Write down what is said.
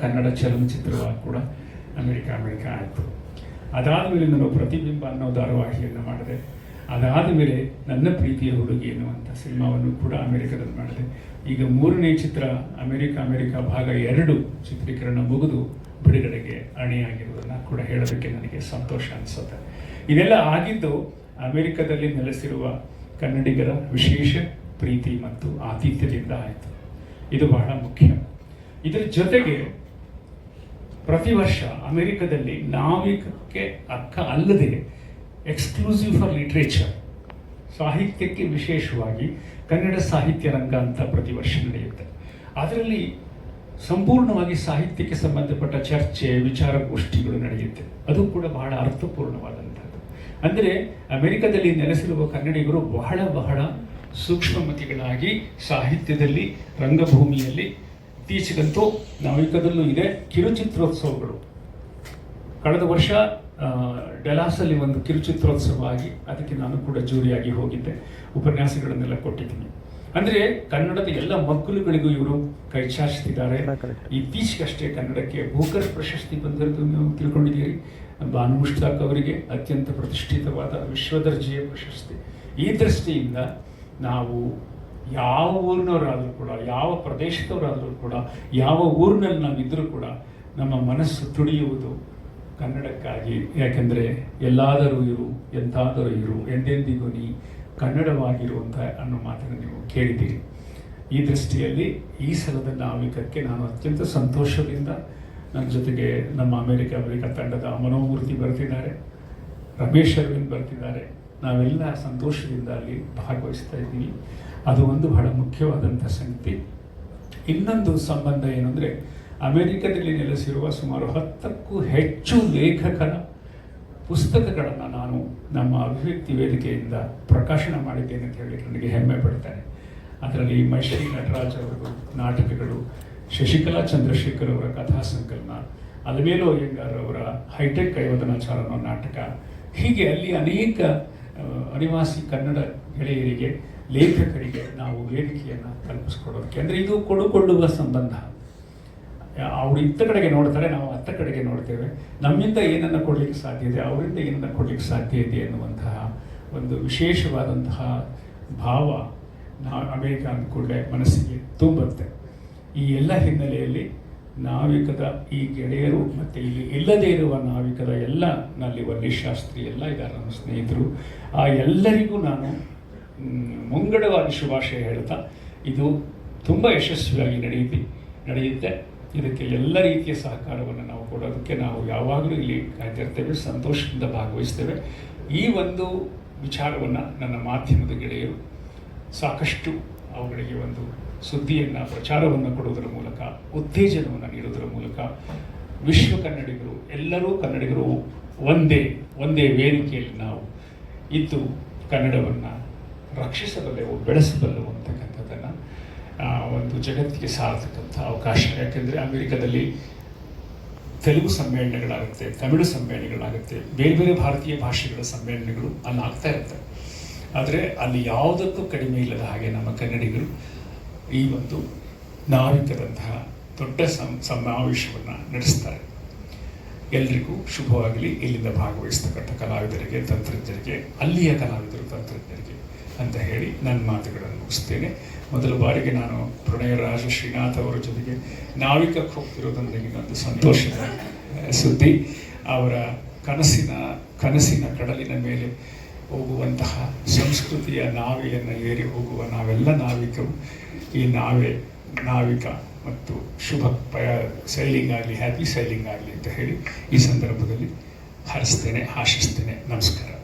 ಕನ್ನಡ ಚಲನಚಿತ್ರವಾಗಿ ಕೂಡ America America ಆಯಿತು. ಅದಾದ ಮೇಲೆ ನಾನು ಪ್ರತಿಬಿಂಬ ಅನ್ನೋ ಧಾರಾವಾಹಿಯನ್ನು ಮಾಡಿದೆ. ಅದಾದ ಮೇಲೆ ನನ್ನ ಪ್ರೀತಿಯ ಹುಡುಗಿ ಎನ್ನುವಂಥ ಸಿನಿಮಾವನ್ನು ಕೂಡ ಅಮೆರಿಕದಲ್ಲಿ ಮಾಡಿದೆ. ಈಗ ಮೂರನೇ ಚಿತ್ರ ಅಮೆರಿಕ ಅಮೆರಿಕ ಭಾಗ ಎರಡು ಚಿತ್ರೀಕರಣ ಮುಗಿದು ಬಿಡುಗಡೆಗೆ ಅಣಿಯಾಗಿರುವುದನ್ನು ಕೂಡ ಹೇಳೋದಕ್ಕೆ ನನಗೆ ಸಂತೋಷ ಅನಿಸುತ್ತೆ. ಇದೆಲ್ಲ ಆಗಿದ್ದು ಅಮೆರಿಕದಲ್ಲಿ ನೆಲೆಸಿರುವ ಕನ್ನಡಿಗರ ವಿಶೇಷ ಪ್ರೀತಿ ಮತ್ತು ಆತಿಥ್ಯದಿಂದ ಆಯಿತು. ಇದು ಬಹಳ ಮುಖ್ಯ. ಇದರ ಜೊತೆಗೆ ಪ್ರತಿ ವರ್ಷ ಅಮೆರಿಕದಲ್ಲಿ ನಾವಿಕಕ್ಕೆ ಅಕ್ಕ ಅಲ್ಲದೆ ಎಕ್ಸ್ಕ್ಲೂಸಿವ್ ಫಾರ್ ಲಿಟ್ರೇಚರ್, ಸಾಹಿತ್ಯಕ್ಕೆ ವಿಶೇಷವಾಗಿ ಕನ್ನಡ ಸಾಹಿತ್ಯ ರಂಗ ಅಂತ ಪ್ರತಿ ವರ್ಷ ನಡೆಯುತ್ತೆ. ಅದರಲ್ಲಿ ಸಂಪೂರ್ಣವಾಗಿ ಸಾಹಿತ್ಯಕ್ಕೆ ಸಂಬಂಧಪಟ್ಟ ಚರ್ಚೆ, ವಿಚಾರಗೋಷ್ಠಿಗಳು ನಡೆಯುತ್ತೆ. ಅದು ಕೂಡ ಬಹಳ ಅರ್ಥಪೂರ್ಣವಾದಂಥದ್ದು. ಅಂದರೆ ಅಮೆರಿಕದಲ್ಲಿ ನೆಲೆಸಿರುವ ಕನ್ನಡಿಗರು ಬಹಳ ಬಹಳ ಸೂಕ್ಷ್ಮಮತಿಗಳಾಗಿ ಸಾಹಿತ್ಯದಲ್ಲಿ, ರಂಗಭೂಮಿಯಲ್ಲಿ ಇತ್ತೀಚೆಗಂತೂ ನಾವಿಕದಲ್ಲೂ ಇದೆ ಕಿರುಚಿತ್ರೋತ್ಸವಗಳು. ಕಳೆದ ವರ್ಷ ಡೆಲಾಸಲ್ಲಿ ಒಂದು ಕಿರುಚಿತ್ರೋತ್ಸವ ಆಗಿ ಅದಕ್ಕೆ ನಾನು ಕೂಡ ಜೂರಿಯಾಗಿ ಹೋಗಿದ್ದೆ. ಉಪನ್ಯಾಸಗಳನ್ನೆಲ್ಲ ಕೊಟ್ಟಿದ್ದೀನಿ. ಅಂದರೆ ಕನ್ನಡದ ಎಲ್ಲ ಮಕ್ಕಳುಗಳಿಗೂ ಇವರು ಕೈ ಚಾಚಿಸಿದ್ದಾರೆ. ಇತ್ತೀಚೆಗಷ್ಟೇ ಕನ್ನಡಕ್ಕೆ ಭೂಕರ್ ಪ್ರಶಸ್ತಿ ಬಂದಿರೋದು ನೀವು ತಿಳ್ಕೊಂಡಿದ್ದೀರಿ. ಬಾನು ಮುಷ್ತಾಕ್ ಅವರಿಗೆ ಅತ್ಯಂತ ಪ್ರತಿಷ್ಠಿತವಾದ ವಿಶ್ವದರ್ಜೆಯ ಪ್ರಶಸ್ತಿ. ಈ ದೃಷ್ಟಿಯಿಂದ ನಾವು ಯಾವ ಊರಿನವರಾದರೂ ಕೂಡ, ಯಾವ ಪ್ರದೇಶದವರಾದರೂ ಕೂಡ, ಯಾವ ಊರಿನಲ್ಲಿ ನಾವಿದ್ದರೂ ಕೂಡ ನಮ್ಮ ಮನಸ್ಸು ತುಡಿಯುವುದು ಕನ್ನಡಕ್ಕಾಗಿ. ಯಾಕೆಂದರೆ ಎಲ್ಲಾದರೂ ಇರು, ಎಂತಾದರೂ ಇರು, ಎಂದೆಂದಿಗೂ ನೀ ಕನ್ನಡವಾಗಿರುವಂಥ ಅನ್ನೋ ಮಾತನ್ನು ನೀವು ಕೇಳಿದ್ದೀರಿ. ಈ ದೃಷ್ಟಿಯಲ್ಲಿ ಈ ಸಲದ ನಾವಿಕಕ್ಕೆ ನಾನು ಅತ್ಯಂತ ಸಂತೋಷದಿಂದ ನನ್ನ ಜೊತೆಗೆ ನಮ್ಮ ಅಮೇರಿಕ ಅಮೆರಿಕ ತಂಡದ ಮನೋಮೂರ್ತಿ ಬರ್ತಿದ್ದಾರೆ. ರಮೇಶ್ ಅರವಿಂದ್ ಬರ್ತಿದ್ದಾರೆ. ನಾವೆಲ್ಲ ಸಂತೋಷದಿಂದ ಅಲ್ಲಿ ಭಾಗವಹಿಸ್ತಾ ಇದ್ದೀವಿ. ಅದು ಒಂದು ಬಹಳ ಮುಖ್ಯವಾದಂಥ ಸಂಗತಿ. ಇನ್ನೊಂದು ಸಂಬಂಧ ಏನಂದರೆ, ಅಮೆರಿಕದಲ್ಲಿ ನೆಲೆಸಿರುವ ಸುಮಾರು ಹತ್ತಕ್ಕೂ ಹೆಚ್ಚು ಲೇಖಕರ ಪುಸ್ತಕಗಳನ್ನು ನಾನು ನಮ್ಮ ಅಭಿವ್ಯಕ್ತಿ ವೇದಿಕೆಯಿಂದ ಪ್ರಕಾಶನ ಮಾಡಿದ್ದೇನೆ ಅಂತ ಹೇಳಿ ನನಗೆ ಹೆಮ್ಮೆ ಪಡ್ತಾರೆ ಅದರಲ್ಲಿ ಮೈಶ್ರೀ ನಟರಾಜ್ ಅವರದು ನಾಟಕಗಳು, ಶಶಿಕಲಾ ಚಂದ್ರಶೇಖರ್ ಅವರ ಕಥಾ ಸಂಕಲನ ಅಲಮೇಲು ಅಯ್ಯಂಗಾರ್ ಅವರ ಹೈಟೆಕ್ ಕೈವದನಾಚಾರ ನಾಟಕ, ಹೀಗೆ ಅಲ್ಲಿ ಅನೇಕ ಅನಿವಾಸಿ ಕನ್ನಡ ಗೆಳೆಯರಿಗೆ, ಲೇಖಕರಿಗೆ ನಾವು ವೇದಿಕೆಯನ್ನು ಕಲ್ಪಿಸ್ಕೊಡೋದಕ್ಕೆ ಅಂದರೆ ಇದು ಕೊಡುಕೊಳ್ಳುವ ಸಂಬಂಧ. ಅವರು ಇತ್ತ ಕಡೆಗೆ ನೋಡ್ತಾರೆ, ನಾವು ಹತ್ತ ಕಡೆಗೆ ನೋಡ್ತೇವೆ. ನಮ್ಮಿಂದ ಏನನ್ನು ಕೊಡಲಿಕ್ಕೆ ಸಾಧ್ಯ ಇದೆ, ಅವರಿಂದ ಏನನ್ನು ಕೊಡಲಿಕ್ಕೆ ಸಾಧ್ಯ ಇದೆ ಎನ್ನುವಂತಹ ಒಂದು ವಿಶೇಷವಾದಂತಹ ಭಾವ ನಾ ಅಮೇರಿಕ ಅಂದ ಮನಸ್ಸಿಗೆ ತುಂಬುತ್ತೆ. ಈ ಎಲ್ಲ ಹಿನ್ನೆಲೆಯಲ್ಲಿ ನಾವಿಕದ ಈ ಗೆಳೆಯರು ಮತ್ತು ಇಲ್ಲಿ ಇಲ್ಲದೇ ಇರುವ ನಾವಿಕದ ಎಲ್ಲ ನಲ್ಲಿ ವಲ್ಲಿ ಶಾಸ್ತ್ರಿ ಎಲ್ಲ ಇದ್ದಾರೆ, ನಮ್ಮ ಸ್ನೇಹಿತರು. ಆ ಎಲ್ಲರಿಗೂ ನಾನು ಮುಂಗಡವಾಗಿ ಶುಭಾಶಯ ಹೇಳ್ತಾ, ಇದು ತುಂಬ ಯಶಸ್ವಿಯಾಗಿ ನಡೆಯುತ್ತೆ ನಡೆಯುತ್ತೆ. ಇದಕ್ಕೆ ಎಲ್ಲ ರೀತಿಯ ಸಹಕಾರವನ್ನು ನಾವು ಕೊಡೋದಕ್ಕೆ ನಾವು ಯಾವಾಗಲೂ ಇಲ್ಲಿ ಕಾಯ್ತಿರ್ತೇವೆ, ಸಂತೋಷದಿಂದ ಭಾಗವಹಿಸ್ತೇವೆ. ಈ ಒಂದು ವಿಚಾರವನ್ನು ನನ್ನ ಮಾಧ್ಯಮದ ಗೆಳೆಯರು ಸಾಕಷ್ಟು ಅವುಗಳಿಗೆ ಒಂದು ಸುದ್ದಿಯನ್ನು, ಪ್ರಚಾರವನ್ನು ಕೊಡುವುದರ ಮೂಲಕ, ಉತ್ತೇಜನವನ್ನು ನೀಡುವುದರ ಮೂಲಕ ವಿಶ್ವ ಕನ್ನಡಿಗರು, ಎಲ್ಲರೂ ಕನ್ನಡಿಗರು ಒಂದೇ ಒಂದೇ ವೇದಿಕೆಯಲ್ಲಿ ನಾವು ಇದ್ದು ಕನ್ನಡವನ್ನು ರಕ್ಷಿಸಬಲ್ಲೆವು, ಬೆಳೆಸಬಲ್ಲೆವು ಅಂತಕ್ಕಂಥದ್ದನ್ನು ಒಂದು ಜಗತ್ತಿಗೆ ಸಾರತಕ್ಕಂಥ ಅವಕಾಶ. ಯಾಕೆಂದರೆ ಅಮೆರಿಕದಲ್ಲಿ ತೆಲುಗು ಸಮ್ಮೇಳನಗಳಾಗುತ್ತೆ, ತಮಿಳು ಸಮ್ಮೇಳನಗಳಾಗುತ್ತೆ, ಬೇರೆ ಬೇರೆ ಭಾರತೀಯ ಭಾಷೆಗಳ ಸಮ್ಮೇಳನಗಳು ಅಲ್ಲಿ ಇರ್ತವೆ ಆದರೆ ಅಲ್ಲಿ ಯಾವುದಕ್ಕೂ ಕಡಿಮೆ ಇಲ್ಲದ ಹಾಗೆ ನಮ್ಮ ಕನ್ನಡಿಗರು ಈ ಒಂದು ನಾವಿಕರಂತಹ ದೊಡ್ಡ ಸಂ, ಸಮಾವೇಶವನ್ನು ನಡೆಸ್ತಾರೆ. ಎಲ್ರಿಗೂ ಶುಭವಾಗಲಿ. ಇಲ್ಲಿಂದ ಭಾಗವಹಿಸ್ತಕ್ಕಂಥ ಕಲಾವಿದರಿಗೆ, ತಂತ್ರಜ್ಞರಿಗೆ, ಅಲ್ಲಿಯ ಕಲಾವಿದರು, ತಂತ್ರಜ್ಞರಿಗೆ ಅಂತ ಹೇಳಿ ನನ್ನ ಮಾತುಗಳನ್ನು ಮುಗಿಸ್ತೇನೆ. ಮೊದಲ ಬಾರಿಗೆ ನಾನು ಪ್ರಣಯರಾಜ ಶ್ರೀನಾಥ್ ಅವರ ಜೊತೆಗೆ ನಾವಿಕಕ್ಕೆ ಹೋಗ್ತಿರೋದು ಇನ್ನೊಂದು ಸಂತೋಷದ ಸುದ್ದಿ. ಅವರ ಕನಸಿನ ಕನಸಿನ ಕಡಲಿನ ಮೇಲೆ ಹೋಗುವಂತಹ ಸಂಸ್ಕೃತಿಯ ನಾವಿಯನ್ನು ಏರಿ ಹೋಗುವ ನಾವೆಲ್ಲ ನಾವಿಕರು. ಈ ನಾವೇ, ನಾವಿಕ ಮತ್ತು ಶುಭ ಪಯ, ಸೈಲಿಂಗ್ ಆಗಲಿ, ಹ್ಯಾಪಿ ಸೈಲಿಂಗ್ ಆಗಲಿ ಅಂತ ಹೇಳಿ ಈ ಸಂದರ್ಭದಲ್ಲಿ ಹರಿಸ್ತೇನೆ, ಆಶಿಸ್ತೇನೆ. ನಮಸ್ಕಾರ.